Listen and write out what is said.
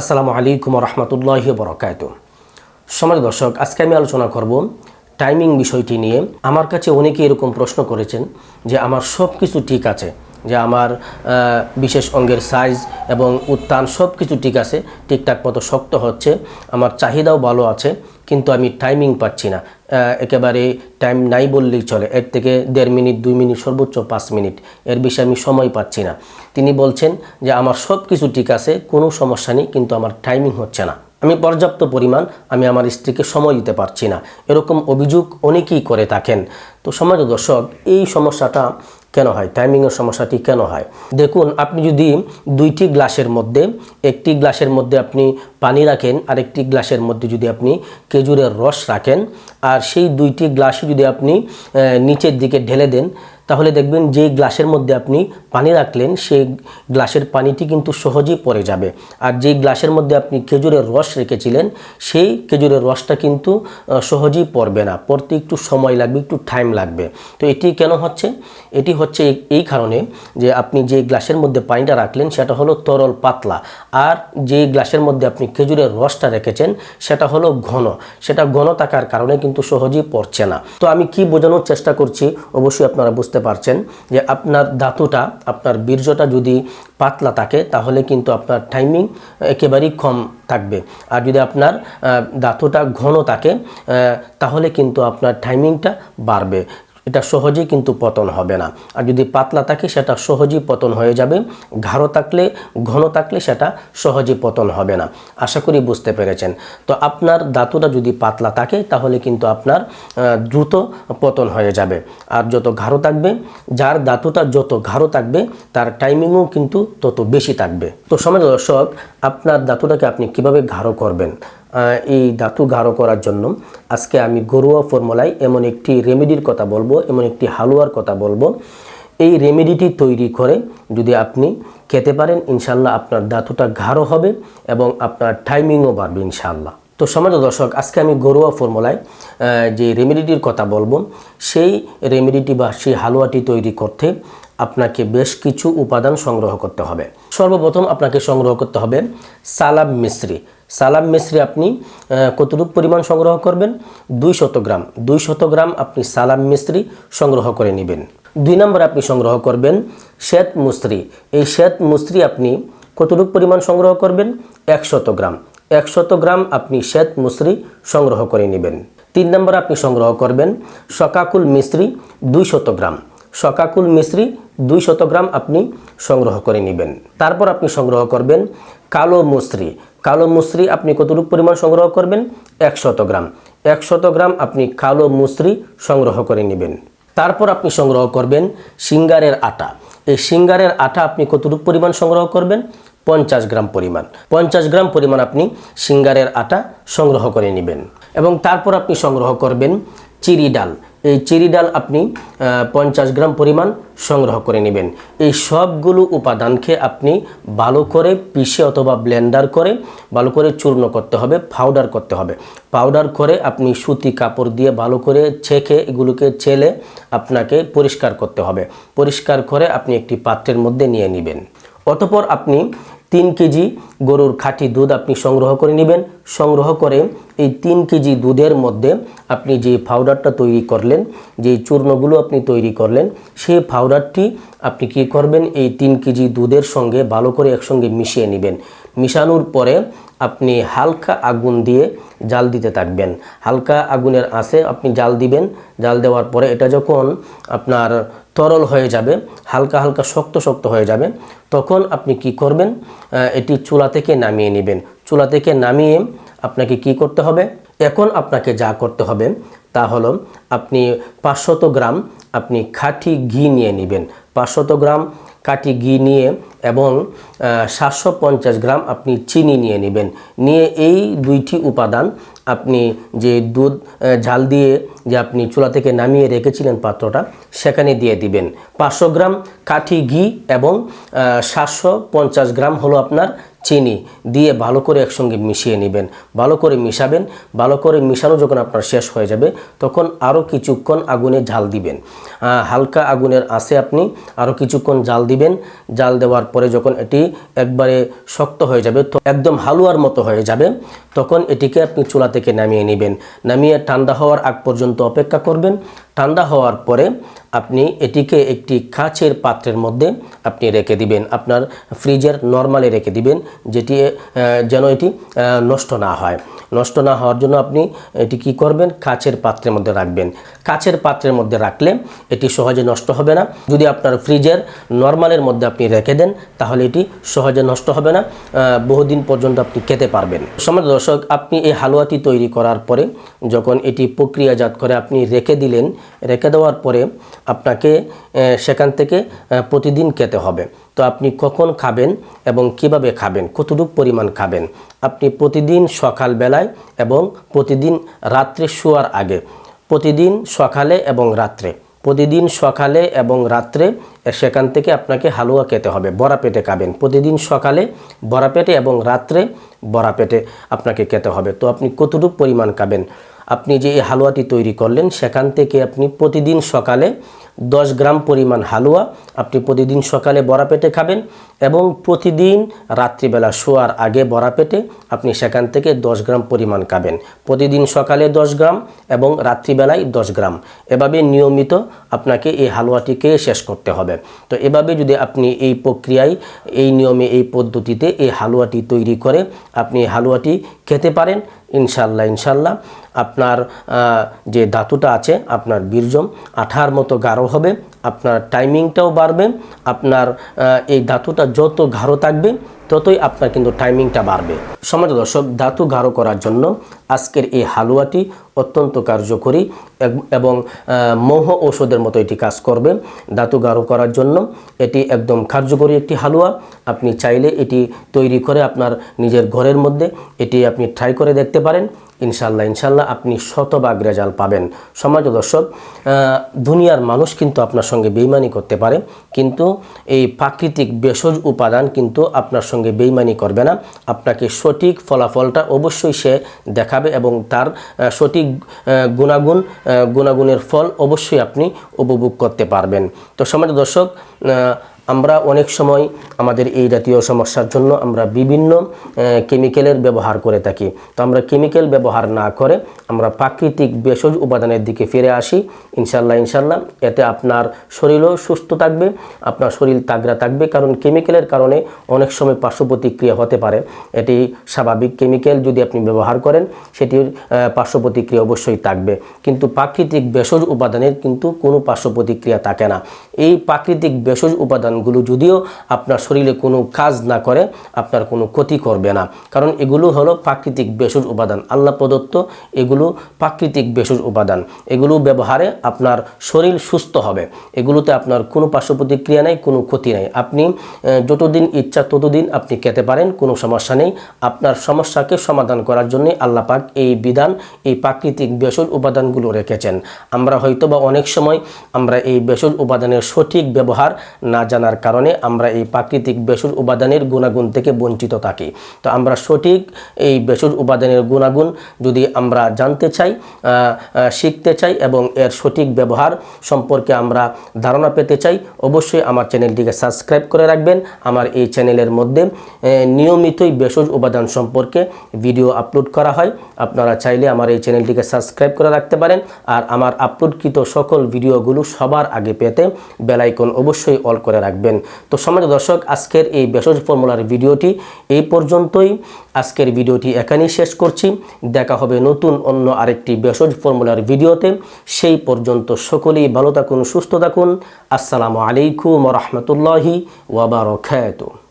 আসসালামু আলাইকুম রহমতুল্লাহ বরকায়ত সমাজ দর্শক, আজকে আমি আলোচনা করব টাইমিং বিষয়টি নিয়ে। আমার কাছে অনেকে এরকম প্রশ্ন করেছেন যে আমার সব কিছু ঠিক আছে, যে আমার বিশেষ অঙ্গের সাইজ এবং উত্থান সব কিছু ঠিক আছে, ঠিকঠাক মতো শক্ত হচ্ছে, আমার চাহিদাও ভালো আছে, কিন্তু আমি টাইমিং পাচ্ছি না। একেবারে টাইম নাই বললেই চলে। এর থেকে দেড় মিনিট, দুই মিনিট, সর্বোচ্চ পাঁচ মিনিট। এর বেশি আমি সময় পাচ্ছি না। তিনি বলছেন যে, আমার সব কিছু ঠিক আছে, কোনো সমস্যা নেই, কিন্তু আমার টাইমিং হচ্ছে না। আমি পর্যাপ্ত পরিমাণ, আমি আমার স্ত্রীকে সময় দিতে পারছি না। এরকম অভিযোগ অনেকেই করে থাকেন। তো সমাজ দর্শক, এই সমস্যাটা কেন হয়? টাইমিংয়ের সমস্যাটি কেন হয়? দেখুন, আপনি যদি দুইটি গ্লাসের মধ্যে, একটি গ্লাসের মধ্যে আপনি পানি রাখেন আর একটি গ্লাসের মধ্যে যদি আপনি খেজুরের রস রাখেন, আর সেই দুইটি গ্লাসই যদি আপনি নিচের দিকে ঢেলে দেন তাহলে দেখবেন যে গ্লাসের মধ্যে আপনি পানি রাখলেন, সেই গ্লাসের পানিটি কিন্তু সহজেই পড়ে যাবে। আর যে গ্লাসের মধ্যে আপনি খেজুরের রস রেখেছিলেন, সেই খেজুরের রসটা কিন্তু সহজেই পড়বে না। পড়তে একটু সময় লাগবে, একটু টাইম লাগবে। তো এটি কেন হচ্ছে? এটি হচ্ছে এই- কারণে যে আপনি যে গ্লাসের মধ্যে পানিটা রাখলেন, সেটা হলো তরল পাতলা। আর যে গ্লাসের মধ্যে আপনি খেজুরের রসটা রেখেছেন, সেটা হলো ঘন। সেটা ঘন থাকার কারণে কিন্তু সহজেই পড়ছে না। তো আমি কি বোঝানোর চেষ্টা করছি, অবশ্যই আপনারা বুঝতে পারছেন যে আপনার ধাতুটা, আপনার বীর্যটা যদি পাতলা থাকে, তাহলে কিন্তু আপনার টাইমিং একেবারেই কম থাকবে। আর যদি আপনার ধাতুটা ঘন থাকে তাহলে কিন্তু আপনার টাইমিংটা বাড়বে। এটা সহজেই কিন্তু পতন হবে না। আর যদি পাতলা থাকে, সেটা সহজেই পতন হয়ে যাবে। ঘাড়ো থাকলে, ঘন থাকলে সেটা সহজেই পতন হবে না। আশা করি বুঝতে পেরেছেন। তো আপনার ধাতুটা যদি পাতলা থাকে, তাহলে কিন্তু আপনার দ্রুত পতন হয়ে যাবে। আর যত ঘাড়ো থাকবে, যার ধাতুটা যত ঘাড়ো থাকবে, তার টাইমিংও কিন্তু তত বেশি থাকবে। তো সমাজ দর্শক, আপনার ধাতুটাকে আপনি কীভাবে ঘাড়ো করবেন? এই ধাতু গাঢ় করার জন্য আজকে আমি ঘরোয়া ফর্মুলায় এমন একটি রেমেডির কথা বলব, এমন একটি হালুয়ার কথা বলব। এই রেমেডিটি তৈরি করে যদি আপনি খেতে পারেন ইনশাল্লাহ আপনার ধাতুটা গাঢ় হবে এবং আপনার টাইমিংও বাড়বে ইনশাল্লাহ তো সমাজ দর্শক, আজকে আমি ঘরোয়া ফর্মুলায় যে রেমেডিটির কথা বলব, সেই রেমেডিটি বা সেই হালুয়াটি তৈরি করতে আপনাকে বেশ কিছু উপাদান সংগ্রহ করতে হবে। সর্বপ্রথম আপনাকে সংগ্রহ করতে হবে সালাম মিশ্রি। সালাম মিশ্রি আপনি কতটুকু পরিমাণ সংগ্রহ করবেন? দুই শত গ্রাম। দুই শত গ্রাম আপনি সালাম মিশ্রি সংগ্রহ করে নেবেন। দুই নম্বর আপনি সংগ্রহ করবেন শ্বেত মুস্ত্রি এই শ্বেত মুস্ত্রি আপনি কতটুকু পরিমাণ সংগ্রহ করবেন? একশত গ্রাম। একশত গ্রাম আপনি শ্বেত মুসরি সংগ্রহ করে নেবেন। তিন নম্বর আপনি সংগ্রহ করবেন সকাকুল মিশ্রি দুই শত গ্রাম। সকাকুল মিশ্রি দুই শত গ্রাম আপনি সংগ্রহ করে নেবেন। তারপর আপনি সংগ্রহ করবেন কালো মুসরি। কালো মুসরি আপনি কতটুকু পরিমাণ সংগ্রহ করবেন? একশত গ্রাম। একশত গ্রাম আপনি কালো মুসরি সংগ্রহ করে নেবেন। তারপর আপনি সংগ্রহ করবেন সিঙ্গারের আটা। এই সিঙ্গারের আটা আপনি কতটুকু পরিমাণ সংগ্রহ করবেন? পঞ্চাশ গ্রাম পরিমাণ। পঞ্চাশ গ্রাম পরিমাণ আপনি সিঙ্গারের আটা সংগ্রহ করে নেবেন। এবং তারপর আপনি সংগ্রহ করবেন চিরি ডাল। এই চিরি ডাল আপনি পঞ্চাশ গ্রাম পরিমাণ সংগ্রহ করে নেবেন। এই সবগুলো উপাদানকে আপনি ভালো করে পিষে অথবা ব্লেন্ডার করে ভালো করে চূর্ণ করতে হবে পাউডার করতে হবে। পাউডার করে আপনি সুতি কাপড় দিয়ে ভালো করে ছেঁকে এগুলোকে ছেলে আপনাকে পরিষ্কার করতে হবে। পরিষ্কার করে আপনি একটি পাত্রের মধ্যে নিয়ে নেবেন। অতপর আপনি তিন কেজি গরুর খাঁটি দুধ আপনি সংগ্রহ করে নেবেন। সংগ্রহ করে এই তিন কেজি দুধের মধ্যে আপনি যে পাউডারটা তৈরি করলেন, যে চূর্ণগুলো আপনি তৈরি করলেন সেই পাউডারটি আপনি কি করবেন, এই তিন কেজি দুধের সঙ্গে ভালো করে একসঙ্গে মিশিয়ে নেবেন। মিশানোর পরে আপনি হালকা আগুন দিয়ে জাল দিতে থাকবেন। হালকা আগুনের আঁচে আপনি জাল দিবেন। জাল দেওয়ার পরে এটা যখন আপনার তরল হয়ে যাবে, হালকা হালকা শক্ত শক্ত হয়ে যাবে, তখন আপনি কি করবেন? এটি চুলা থেকে নামিয়ে নেবেন। চুলা থেকে নামিয়ে আপনাকে কি করতে হবে? এখন আপনাকে যা করতে হবে তা হলো আপনি পাঁচশত গ্রাম আপনি খাঁটি ঘি নিয়ে নেবেন। পাঁচশত গ্রাম কাটি ঘি নিয়ে এবং সাতশো পঞ্চাশ গ্রাম আপনি চিনি নিয়ে নেবেন। নিয়ে এই দুইটি উপাদান আপনি যে দুধ ঝাল দিয়ে যে আপনি চুলা থেকে নামিয়ে রেখেছিলেন পাত্রটা, সেখানে দিয়ে দিবেন। পাঁচশো গ্রাম কাঠি ঘি এবং সাতশো পঞ্চাশ গ্রাম হলো আপনার চিনি দিয়ে ভালো করে একসঙ্গে মিশিয়ে নেবেন। ভালো করে মিশাবেন। ভালো করে মিশানো যখন আপনার শেষ হয়ে যাবে, তখন আরও কিছুক্ষণ আগুনে ঝাল দিবেন। হালকা আগুনের আসে আপনি আরও কিছুক্ষণ জাল দিবেন। জাল দেওয়ার পরে যখন এটি একবারে শক্ত হয়ে যাবে, তো একদম হালুয়ার মতো হয়ে যাবে, তখন এটিকে আপনি চুলা থেকে নামিয়ে নেবেন। নামিয়ে ঠান্ডা হওয়ার আগ পর্যন্ত অপেক্ষা করবেন। ঠান্ডা হওয়ার পরে আপনি এটিকে একটি কাচের পাত্রের মধ্যে আপনি রেখে দিবেন। আপনার ফ্রিজের নর্মালে রেখে দিবেন, যেটি যেন এটি নষ্ট না হয়। নষ্ট না হওয়ার জন্য আপনি এটি কি করবেন? কাচের পাত্রের মধ্যে রাখবেন। কাচের পাত্রের মধ্যে রাখলে এটি সহজে নষ্ট হবে না। যদি আপনার ফ্রিজের নর্মালের মধ্যে আপনি রেখে দেন, তাহলে এটি সহজে নষ্ট হবে না। বহুদিন পর্যন্ত আপনি খেতে পারবেন। সমাজ দর্শক, আপনি এই হালুয়াটি তৈরি করার পরে যখন এটি প্রক্রিয়াজাত করে আপনি রেখে দিলেন, রেখে দেওয়ার পরে আপনাকে সেখান থেকে প্রতিদিন খেতে হবে। তো আপনি কখন খাবেন এবং কীভাবে খাবেন, কতটুকু পরিমাণ খাবেন? আপনি প্রতিদিন সকালবেলায় এবং প্রতিদিন রাত্রে শোয়ার আগে, প্রতিদিন সকালে এবং রাত্রে, প্রতিদিন সকালে এবং রাত্রে সেখান থেকে আপনাকে হালুয়া খেতে হবে, বড়া পেটে খাবেন। প্রতিদিন সকালে বড়া পেটে এবং রাত্রে বড়া পেটে আপনাকে খেতে হবে। তো আপনি কতটুকু পরিমাণ খাবেন? আপনি যে এই হালুয়াটি তৈরি করলেন, সেখান থেকে আপনি প্রতিদিন সকালে দশ গ্রাম পরিমাণ হালুয়া আপনি প্রতিদিন সকালে বড়া পেটে খাবেন এবং প্রতিদিন রাত্রিবেলা শোয়ার আগে বড়া পেটে আপনি সেখান থেকে দশ গ্রাম পরিমাণ খাবেন। প্রতিদিন সকালে দশ গ্রাম এবং রাত্রিবেলায় দশ গ্রাম। এভাবে নিয়মিত আপনাকে এই হালুয়াটিকে শেষ করতে হবে। তো এভাবে যদি আপনি এই প্রক্রিয়ায়, এই নিয়মে, এই পদ্ধতিতে এই হালুয়াটি তৈরি করে, আপনি হালুয়াটি খেতে পারেন ইনশাল্লাহ ইনশাল্লাহ আপনার যে ধাতুটা আছে, আপনার বীর্যম আঠার মতো গাঢ় হবে, আপনার টাইমিংটাও বাড়বে, আপনার এই ধাতুটা যত গাঢ় থাকবে, ততই আপনার কিন্তু টাইমিংটা বাড়বে। সমাজ দর্শক, ধাতু গাঢ় করার জন্য আজকের এই হালুয়াটি অত্যন্ত কার্যকরী এবং মৌহ ঔষধের মতো এটি কাজ করবে। ধাতু গাঢ় করার জন্য এটি একদম কার্যকরী একটি হালুয়া। আপনি চাইলে এটি তৈরি করে আপনার নিজের ঘরের মধ্যে, এটি আপনি ট্রাই করে দেখতে পারেন। ইনশাল্লাহ ইনশাল্লাহ আপনি শতভাগ রেজাল্ট পাবেন। সমাজ দর্শক দুনিয়ার মানুষ কিন্তু আপনার সঙ্গে বেইমানি করতে পারে, কিন্তু এই প্রাকৃতিক ভেষজ উপাদান কিন্তু আপনার সঙ্গে বেইমানি করবে না। আপনাকে সঠিক ফলাফলটা অবশ্যই সে দেখাবে এবং তার সঠিক গুণাগুণ গুণাগুণের ফল অবশ্যই আপনি উপভোগ করতে পারবেন। তো সমাজ দর্শক আমরা অনেক সময় আমাদের এই জাতীয় সমস্যার জন্য আমরা বিভিন্ন কেমিক্যালের ব্যবহার করে থাকি। তো আমরা কেমিক্যাল ব্যবহার না করে আমরা প্রাকৃতিক ভেষজ উপাদানের দিকে ফিরে আসি। ইনশাল্লাহ ইনশাল্লাহ এতে আপনার শরীরও সুস্থ থাকবে, আপনার শরীর তাগড়া থাকবে, কারণ কেমিক্যালের কারণে অনেক সময় পার্শ্ব প্রতিক্রিয়া হতে পারে। এটি স্বাভাবিক কেমিক্যাল যদি আপনি ব্যবহার করেন, সেটির পার্শ্ব প্রতিক্রিয়া অবশ্যই থাকবে। কিন্তু প্রাকৃতিক ভেষজ উপাদানের কিন্তু কোনো পার্শ্ব প্রতিক্রিয়া থাকে না। এই প্রাকৃতিক ভেষজ উপাদানগুলো যদিও আপনার শরীরে কোনো কাজ না করে, আপনার কোনো ক্ষতি করবে না। কারণ এগুলো হলো প্রাকৃতিক ভেষজ উপাদান। আল্লাহ প্রদত্ত এগুলো প্রাকৃতিক ভেষজ উপাদান। এগুলো ব্যবহারে আপনার শরীর সুস্থ হবে। এগুলোতে আপনার কোনো পার্শ্ব প্রতিক্রিয়া নেই, কোনো ক্ষতি নেই। আপনি যতদিন ইচ্ছা ততদিন আপনি খেতে পারেন, কোনো সমস্যা নেই। আপনার সমস্যাকে সমাধান করার জন্য আল্লাহ পাক এই বিধান, এই প্রাকৃতিক ভেষজ উপাদানগুলো রেখেছেন। আমরা হয়তো বা অনেক সময় আমরা এই ভেষজ উপাদানের সঠিক ব্যবহার না জানার কারণে আমরা এই প্রাকৃতিক ভেষজ উপাদানের গুণাগুণ থেকে বঞ্চিত থাকি। তো আমরা সঠিক এই ভেষজ উপাদানের গুণাগুণ যদি আমরা জানতে চাই শিখতে চাই এবং এর সঠিক ব্যবহার সম্পর্কে আমরা ধারণা পেতে চাই, অবশ্যই আমার চ্যানেলটিকে সাবস্ক্রাইব করে রাখবেন। আমার এই চ্যানেলের মধ্যে নিয়মিতই ভেষজ উপাদান সম্পর্কে ভিডিও আপলোড করা হয়। আপনারা চাইলে আমার এই চ্যানেলটিকে সাবস্ক্রাইব করে রাখতে পারেন। আর আমার আপলোডকৃত সকল ভিডিওগুলো সবার আগে পেতে বেলাইকন অবশ্যই অল করে রাখবেন। তো সমাজ দর্শক, আজকের এই বেসজ ফর্মুলার ভিডিওটি এই পর্যন্তই। আজকের ভিডিওটি এখানেই শেষ করছি। দেখা হবে নতুন অন্য আরেকটি বেসজ ফর্মুলার ভিডিওতে। সেই পর্যন্ত সকলেই ভালো থাকুন, সুস্থ থাকুন। আসসালামু আলাইকুম রহমতুল্লাহি ওয়াবারকাতুহ